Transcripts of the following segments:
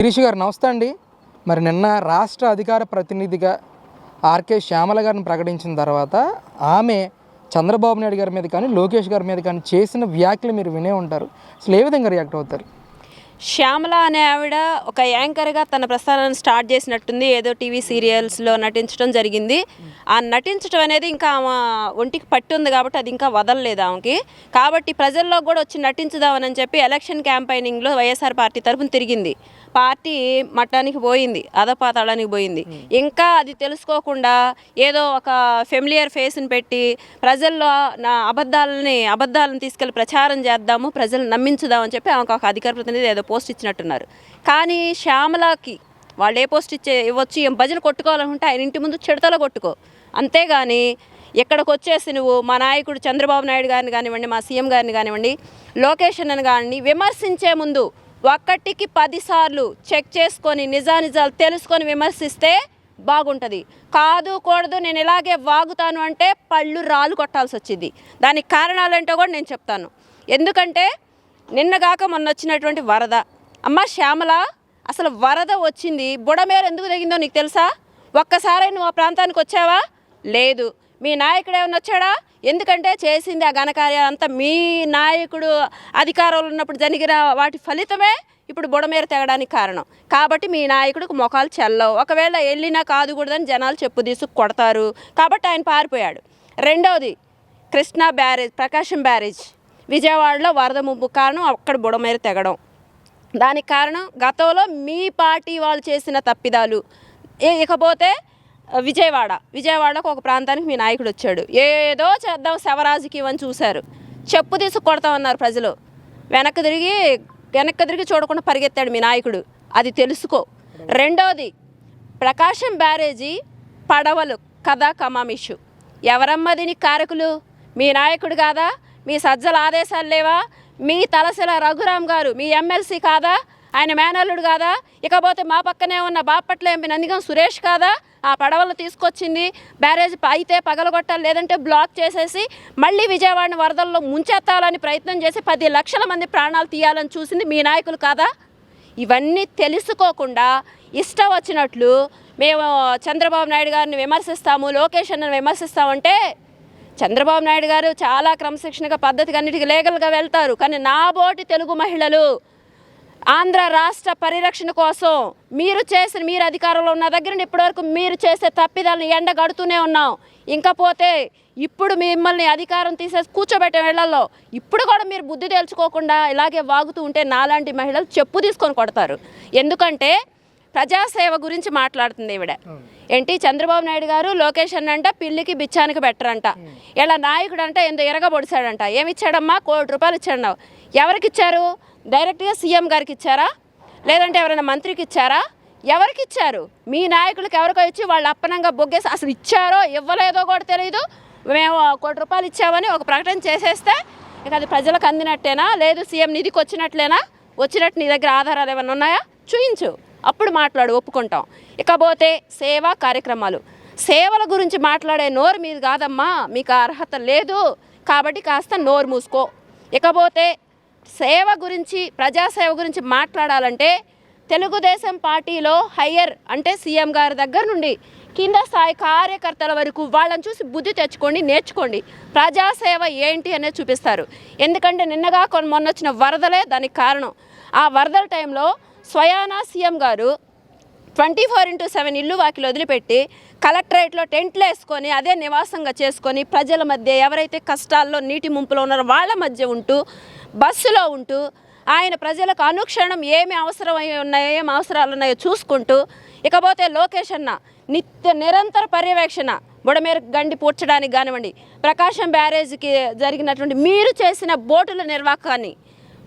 గిరీష్ గారు నమస్తే అండి. మరి నిన్న రాష్ట్ర అధికార ప్రతినిధిగా ఆర్కే శ్యామల గారిని ప్రకటించిన తర్వాత ఆమె చంద్రబాబు నాయుడు గారి మీద కానీ లోకేష్ గారి మీద కానీ చేసిన వ్యాఖ్యలు మీరు వినే ఉంటారు. అసలు ఏ విధంగా రియాక్ట్ అవుతారు? శ్యామల అనే ఆవిడ ఒక యాంకర్గా తన ప్రస్థానాన్ని స్టార్ట్ చేసినట్టుంది. ఏదో టీవీ సీరియల్స్లో నటించడం జరిగింది. ఆ నటించడం అనేది ఇంకా ఆమె ఒంటికి పట్టి ఉంది కాబట్టి అది ఇంకా వదలలేదు ఆమెకి. కాబట్టి ప్రజల్లో కూడా వచ్చి నటించుదామని చెప్పి ఎలక్షన్ క్యాంపైనింగ్లో వైఎస్ఆర్ పార్టీ తరఫున తిరిగింది. పార్టీ మట్టానికి పోయింది అధపాతాళానికి పోయింది. ఇంకా అది తెలుసుకోకుండా ఏదో ఒక ఫెమిలియర్ ఫేస్ని పెట్టి ప్రజల్లో నా అబద్ధాలని అబద్ధాలను తీసుకెళ్ళి ప్రచారం చేద్దాము ప్రజలు నమ్మించుదామని చెప్పి ఆమెకు ఒక అధికార ప్రతినిధి ఏదో పోస్ట్ ఇచ్చినట్టున్నారు. కానీ శ్యామలకి వాళ్ళు ఏ పోస్ట్ ఇచ్చే ఇవ్వచ్చు ఏం భజన కొట్టుకోవాలనుకుంటే ఆయన ఇంటి ముందు చిడతలో కొట్టుకో. అంతేగాని ఇక్కడికి వచ్చేసి నువ్వు మా నాయకుడు చంద్రబాబు నాయుడు గారిని కానివ్వండి మా సీఎం గారిని కానివ్వండి లోకేష్ అన్నని కానీ విమర్శించే ముందు ఒక్కటికి పదిసార్లు చెక్ చేసుకొని నిజానిజాలు తెలుసుకొని విమర్శిస్తే బాగుంటుంది. కాదు కూడదు నేను ఇలాగే వాగుతాను అంటే పళ్ళు రాళ్ళు కొట్టాల్సి వచ్చింది. దానికి కారణాలంటే కూడా నేను చెప్తాను. ఎందుకంటే నిన్నగాక మొన్న వచ్చినటువంటి వరద. అమ్మ శ్యామల అసలు వరద వచ్చింది బుడమేరు ఎందుకు తెగిందో నీకు తెలుసా? ఒక్కసారి నువ్వు ఆ ప్రాంతానికి వచ్చావా? లేదు. మీ నాయకుడు ఏమైనా వచ్చాడా? ఎందుకంటే చేసింది ఆ ఘనకార్యాలు అంతా మీ నాయకుడు అధికారంలో ఉన్నప్పుడు జరిగిన వాటి ఫలితమే ఇప్పుడు బుడమేర తెగడానికి కారణం. కాబట్టి మీ నాయకుడికి మొఖాలు చెల్లవు. ఒకవేళ వెళ్ళినా కాదు కూడదని జనాలు చెప్పు తీసుకు కొడతారు. కాబట్టి ఆయన పారిపోయాడు. రెండవది కృష్ణా బ్యారేజ్ ప్రకాశం బ్యారేజ్. విజయవాడలో వరద ముప్పు కారణం అక్కడ బుడమేర తెగడం. దానికి కారణం గతంలో మీ పార్టీ వాళ్ళు చేసిన తప్పిదాలు. ఏ- ఇకపోతే విజయవాడ. విజయవాడకు ఒక ప్రాంతానికి మీ నాయకుడు వచ్చాడు. ఏదో చేద్దాం శవరాజుకి అని చూశారు. చెప్పు తీసుకు కొడతామన్నారు ప్రజలు. వెనక్కి తిరిగి వెనక్కి తిరిగి చూడకుండా పరిగెత్తాడు మీ నాయకుడు. అది తెలుసుకో. రెండవది ప్రకాశం బ్యారేజీ పడవలు కథా కమామిషు. ఎవరమ్మా దీనికి కారకులు? మీ నాయకుడు కాదా? మీ సజ్జల ఆదేశాలు లేవా? మీ తలసిల రఘురామ్ గారు మీ ఎమ్మెల్సీ కాదా? ఆయన మేనల్లుడు కాదా? ఇకపోతే మా పక్కనే ఉన్న బాపట్ల ఎంపీ నందిగం సురేష్ కాదా? ఆ పడవలు తీసుకొచ్చింది. బ్యారేజ్ అయితే పగలగొట్టాలి లేదంటే బ్లాక్ చేసేసి మళ్ళీ విజయవాడని వరదల్లో ముంచెత్తాలని ప్రయత్నం చేసి పది లక్షల మంది ప్రాణాలు తీయాలని చూసింది మీ నాయకులు కాదా? ఇవన్నీ తెలుసుకోకుండా ఇష్టం వచ్చినట్లు మేము చంద్రబాబు నాయుడు గారిని విమర్శిస్తాము లోకేష్ అన్నని విమర్శిస్తామంటే చంద్రబాబు నాయుడు గారు చాలా క్రమశిక్షణగా పద్ధతిగా అన్నిటికీ లీగల్గా వెళ్తారు. కానీ నా బోటి తెలుగు మహిళలు ఆంధ్ర రాష్ట్ర పరిరక్షణ కోసం మీరు చేసిన మీరు అధికారంలో ఉన్న దగ్గర ఇప్పటివరకు మీరు చేసే తప్పిదాలను ఎండగడుతూనే ఉన్నాం. ఇంకా పోతే ఇప్పుడు మిమ్మల్ని అధికారం తీసేసి కూర్చోబెట్టే వేళల్లో ఇప్పుడు కూడా మీరు బుద్ధి తెలుసుకోకుండా ఇలాగే వాగుతూ ఉంటే నాలాంటి మహిళలు చెప్పు తీసుకొని కొడతారు. ఎందుకంటే ప్రజాసేవ గురించి మాట్లాడుతుంది ఈవిడ. ఏంటి? చంద్రబాబు నాయుడు గారు లోకేష్ అన్న అంట పిల్లికి బిచ్చానికి బెట్టరంట ఇలా నాయకుడు అంటే ఎంతో ఎరగబొడిచాడంట ఏమి ఇచ్చాడమ్మా? కోటి రూపాయలు ఇచ్చాడు ఎవరికి ఇచ్చారు? డైరెక్ట్గా సీఎం గారికి ఇచ్చారా? లేదంటే ఎవరైనా మంత్రికి ఇచ్చారా? ఎవరికి ఇచ్చారు? మీ నాయకులకు ఎవరికో ఇచ్చి వాళ్ళు అప్పనంగా బొగ్గేసి అసలు ఇచ్చారో ఇవ్వలేదో కూడా తెలియదు మేము కోటి రూపాయలు ఇచ్చామని ఒక ప్రకటన చేసేస్తే ఇక అది ప్రజలకు అందినట్టేనా? లేదు సీఎం నిధికి వచ్చినట్లేనా? వచ్చినట్టు నీ దగ్గర ఆధారాలు ఏమైనా ఉన్నాయా? చూయించు. అప్పుడు మాట్లాడు ఒప్పుకుంటాం. ఇకపోతే సేవా కార్యక్రమాలు. సేవల గురించి మాట్లాడే నోరు మీది కాదమ్మా. మీకు అర్హత లేదు. కాబట్టి కాస్త నోరు మూసుకో. ఇకపోతే సేవ గురించి ప్రజాసేవ గురించి మాట్లాడాలంటే తెలుగుదేశం పార్టీలో హయ్యర్ అంటే సీఎం గారి దగ్గర నుండి కింద స్థాయి కార్యకర్తల వరకు వాళ్ళని చూసి బుద్ధి తెచ్చుకోండి నేర్చుకోండి. ప్రజాసేవ ఏంటి అనేది చూపిస్తారు. ఎందుకంటే నిన్నగా కొన్ని మొన్న వచ్చిన వరదలే దానికి కారణం. ఆ వరదల టైంలో స్వయానా సీఎం గారు ట్వంటీ ఫోర్ ఇంటూ సెవెన్ ఇల్లు వాకిలు వదిలిపెట్టి కలెక్టరేట్లో టెంట్లు వేసుకొని అదే నివాసంగా చేసుకొని ప్రజల మధ్య ఎవరైతే కష్టాల్లో నీటి ముంపులో ఉన్నారో వాళ్ళ మధ్య ఉంటూ బస్సులో ఉంటూ ఆయన ప్రజలకు అనుక్షణం ఏమి అవసరమై ఉన్నాయో ఏం అవసరాలు ఉన్నాయో చూసుకుంటూ ఇకపోతే లోకేష్ అన్న నిత్య నిరంతర పర్యవేక్షణ బుడమేర గండి పూడ్చడానికి కానివ్వండి ప్రకాశం బ్యారేజ్కి జరిగినటువంటి మీరు చేసిన బోటుల నిర్వాహకాన్ని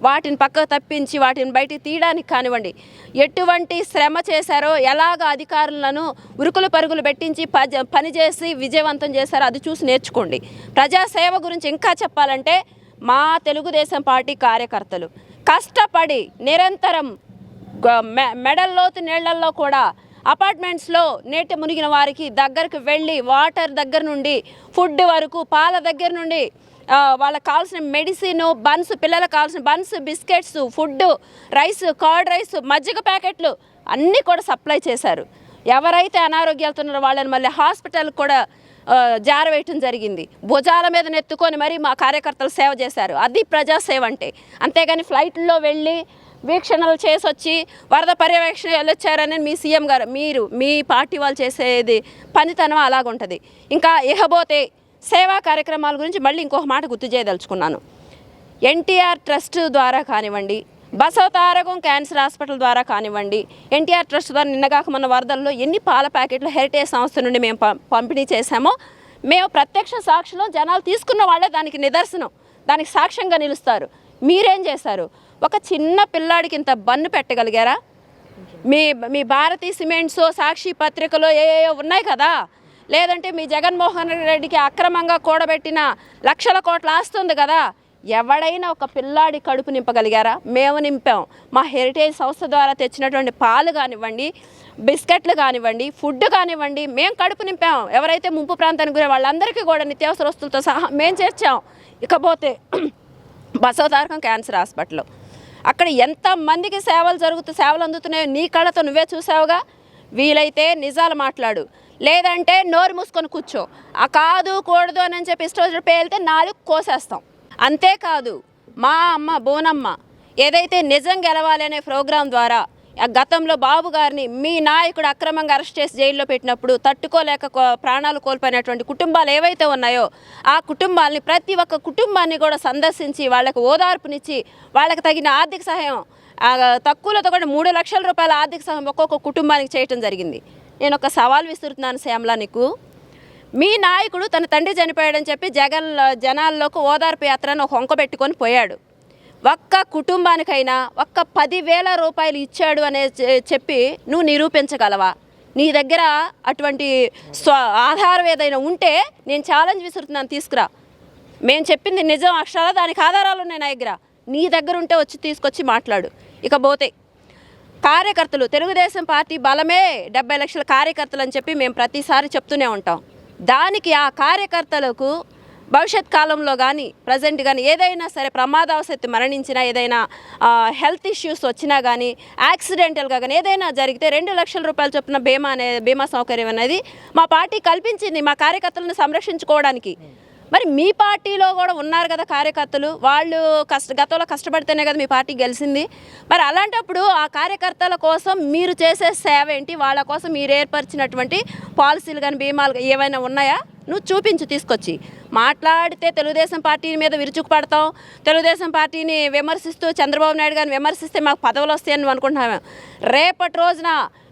వాటిని పక్కకు తప్పించి వాటిని బయటికి తీయడానికి కానివ్వండి ఎటువంటి శ్రమ చేశారో ఎలాగ అధికారులను ఉరుకులు పరుగులు పెట్టించి పజ పనిచేసి విజయవంతం చేశారో అది చూసి నేర్చుకోండి. ప్రజాసేవ గురించి ఇంకా చెప్పాలంటే మా తెలుగుదేశం పార్టీ కార్యకర్తలు కష్టపడి నిరంతరం మెడల్లోతు నీళ్ళల్లో కూడా అపార్ట్మెంట్స్లో నీటి మునిగిన వారికి దగ్గరకు వెళ్ళి వాటర్ దగ్గర నుండి ఫుడ్ వరకు పాల దగ్గర నుండి వాళ్ళకి కావాల్సిన మెడిసిన్ బన్స్ పిల్లలకు కావాల్సిన buns biscuits food rice curd rice మజ్జిగ ప్యాకెట్లు అన్నీ కూడా సప్లై చేశారు. ఎవరైతే అనారోగ్యాలతో ఉన్నారో వాళ్ళని మళ్ళీ హాస్పిటల్కి కూడా జారవేయటం జరిగింది. భుజాల మీద నెత్తుకొని మరి మా కార్యకర్తలు సేవ చేశారు. అది ప్రజాసేవ అంటే. అంతేగాని ఫ్లైట్లో వెళ్ళి వీక్షణలు చేసి వచ్చి వరద పర్యవేక్షణ వెళ్ళొచ్చారని మీ సీఎం గారు మీరు మీ పార్టీ వాళ్ళు చేసేది పనితనం అలాగుంటుంది. ఇంకా ఇహబోతే సేవా కార్యక్రమాల గురించి మళ్ళీ ఇంకొక మాట గుర్తు చేయదలుచుకున్నాను. ఎన్టీఆర్ ట్రస్ట్ ద్వారా కానివ్వండి బసవతారకం క్యాన్సర్ హాస్పిటల్ ద్వారా కానివ్వండి ఎన్టీఆర్ ట్రస్ట్ ద్వారా నిన్నగాక మన వరదల్లో ఎన్ని పాల ప్యాకెట్లు హెరిటేజ్ సంస్థ నుండి మేము పంపిణీ చేశామో మేము ప్రత్యక్ష సాక్షిలో జనాలు తీసుకున్న వాళ్ళే దానికి నిదర్శనం దానికి సాక్ష్యంగా నిలుస్తారు. మీరేం చేశారు? ఒక చిన్న పిల్లాడికి ఇంత బన్ను పెట్టగలిగారా? మీ మీ భారతీ సిమెంట్స్ సాక్షి పత్రికలో ఏ ఉన్నాయి కదా? లేదంటే మీ జగన్మోహన్ రెడ్డికి అక్రమంగా కూడబెట్టిన లక్షల కోట్ల ఆస్తుంది కదా? ఎవడైనా ఒక పిల్లాడి కడుపు నింపగలిగారా? మేము నింపాం. మా హెరిటేజ్ సంస్థ ద్వారా తెచ్చినటువంటి పాలు కానివ్వండి బిస్కెట్లు కానివ్వండి ఫుడ్ కానివ్వండి మేము కడుపు నింపాం. ఎవరైతే ముంపు ప్రాంతానికి గురే వాళ్ళందరికీ కూడా నిత్యావసర వస్తువులతో సహా మేము చేర్చాం. ఇకపోతే బసవతారకం క్యాన్సర్ హాస్పిటల్ అక్కడ ఎంతమందికి సేవలు జరుగుతూ సేవలు అందుతున్నాయో నీ కళ్ళతో నువ్వే చూసావుగా? వీలైతే నిజాలు మాట్లాడు. లేదంటే నోరు మూసుకొని కూర్చో. ఆ కాదు కూడదు అని చెప్పి ఇష్టం పేలితే నాలుగు కోసేస్తాం. అంతేకాదు మా అమ్మ బోనమ్మ ఏదైతే నిజం గెలవాలి అనే ప్రోగ్రాం ద్వారా గతంలో బాబు గారిని మీ నాయకుడు అక్రమంగా అరెస్ట్ చేసి జైల్లో పెట్టినప్పుడు తట్టుకోలేక కో- ప్రాణాలు కోల్పోయినటువంటి కుటుంబాలు ఏవైతే ఉన్నాయో ఆ కుటుంబాలని ప్రతి ఒక్క కుటుంబాన్ని కూడా సందర్శించి వాళ్ళకు ఓదార్పునిచ్చి వాళ్ళకి తగిన ఆర్థిక సహాయం తక్కువలతో కూడా మూడు లక్షల రూపాయల ఆర్థిక సహాయం ఒక్కొక్క కుటుంబానికి చేయటం జరిగింది. నేను ఒక సవాల్ విసురుతున్నాను శ్యామలా నీకు? మీ నాయకుడు తన తండ్రి చనిపోయాడని చెప్పి జగన్ జనాల్లోకి ఓదార్పు యాత్రను ఒక వంక పెట్టుకొని పోయాడు. ఒక్క కుటుంబానికైనా ఒక్క పదివేల రూపాయలు ఇచ్చాడు అనే చెప్పి నువ్వు నిరూపించగలవా? నీ దగ్గర అటువంటి స్వ ఆధారం ఏదైనా ఉంటే నేను ఛాలెంజ్ విసురుతున్నాను తీసుకురా. మేము చెప్పింది నిజం అక్షరాల? దానికి ఆధారాలు ఉన్నాయి నా దగ్గర. నీ దగ్గర ఉంటే వచ్చి తీసుకొచ్చి మాట్లాడు. ఇక పోతే కార్యకర్తలు తెలుగుదేశం పార్టీ బలమే డెబ్బై లక్షల కార్యకర్తలు అని చెప్పి మేము ప్రతిసారి చెప్తూనే ఉంటాం. దానికి ఆ కార్యకర్తలకు భవిష్యత్ కాలంలో కానీ ప్రజెంట్ కానీ ఏదైనా సరే ప్రమాదవశత్తు మరణించినా ఏదైనా హెల్త్ ఇష్యూస్ వచ్చినా కానీ యాక్సిడెంటల్గా కానీ ఏదైనా జరిగితే రెండు లక్షల రూపాయలు చొప్పున బీమా అనే బీమా సౌకర్యం అనేది మా పార్టీ కల్పించింది మా కార్యకర్తలను సంరక్షించుకోవడానికి. మరి మీ పార్టీలో కూడా ఉన్నారు కదా కార్యకర్తలు. వాళ్ళు కష్ట గతంలో కష్టపడితేనే కదా మీ పార్టీ గెలిచింది మరి అలాంటప్పుడు ఆ కార్యకర్తల కోసం మీరు చేసే సేవ ఏంటి? వాళ్ళ కోసం మీరు ఏర్పరిచినటువంటి పాలసీలు కానీ బీమాలు ఏమైనా ఏవైనా ఉన్నాయా? నువ్వు చూపించు తీసుకొచ్చి. మాట్లాడితే తెలుగుదేశం పార్టీ మీద విరుచుకుపడతావు తెలుగుదేశం పార్టీని విమర్శిస్తూ చంద్రబాబు నాయుడు గారిని విమర్శిస్తే మాకు పదవులు వస్తాయని నువ్వు అనుకుంటున్నాము రేపటి రోజున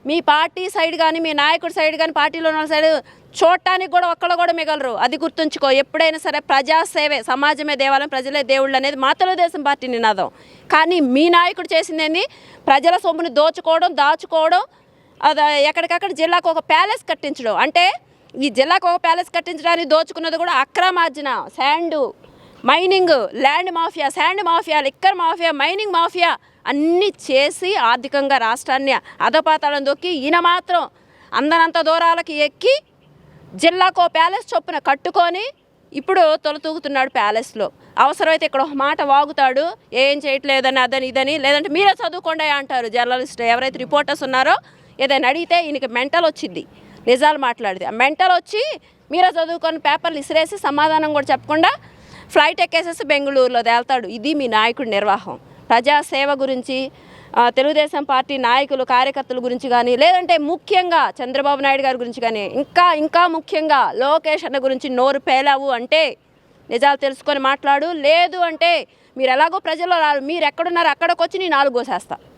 మీ పార్టీ సైడ్ కానీ మీ నాయకుడి సైడ్ కానీ పార్టీలో ఉన్న సైడ్ చూడటానికి కూడా ఒక్కళ్ళు కూడా మిగలరు. అది గుర్తుంచుకో. ఎప్పుడైనా సరే ప్రజాసేవే సమాజమే దేవాలయం ప్రజలే దేవుళ్ళు అనేది మా తెలుగుదేశం పార్టీ నినాదం. కానీ మీ నాయకుడు చేసింది ఏంది? ప్రజల సొమ్ముని దోచుకోవడం దాచుకోవడం అది ఎక్కడికక్కడ జిల్లాకు ఒక ప్యాలెస్ కట్టించడం. అంటే ఈ జిల్లాకు ఒక ప్యాలెస్ కట్టించడానికి దోచుకున్నది కూడా అక్రమార్జన sand mining land mafia sand mafia liquor mafia mining mafia అన్నీ చేసి ఆర్థికంగా రాష్ట్రాన్ని అధపాతాళం దొక్కి ఈయన మాత్రం అందనంత దూరాలకి ఎక్కి జిల్లాకో ప్యాలెస్ చొప్పున కట్టుకొని ఇప్పుడు తొలతూగుతున్నాడు ప్యాలెస్లో. అవసరమైతే ఇక్కడ ఒక మాట వాగుతాడు ఏం చేయట్లేదని అదని ఇదని లేదంటే మీరే చదువుకోండి అంటారు జర్నలిస్ట్ ఎవరైతే రిపోర్టర్స్ ఉన్నారో ఏదైనా అడిగితే ఈయనకి మెంటల్ వచ్చింది. నిజాలు మాట్లాడితే ఆ మెంటల్ వచ్చి మీరే చదువుకొని పేపర్లు ఇసిరేసి సమాధానం కూడా చెప్పకుండా ఫ్లైట్ ఎక్కేసేసి బెంగళూరులో తేల్తాడు. ఇది మీ నాయకుడి నిర్వాహం. ప్రజాసేవ గురించి తెలుగుదేశం పార్టీ నాయకులు కార్యకర్తల గురించి కానీ లేదంటే ముఖ్యంగా చంద్రబాబు నాయుడు గారి గురించి కానీ ఇంకా ఇంకా ముఖ్యంగా లోకేష్ అన్న గురించి నోరు పేలావు అంటే నిజాలు తెలుసుకొని మాట్లాడు. లేదు అంటే మీరు ఎలాగో ప్రజల్లో రారు. మీరు ఎక్కడున్నారు అక్కడికి వచ్చి నేను నాలుగు కోసేస్తాను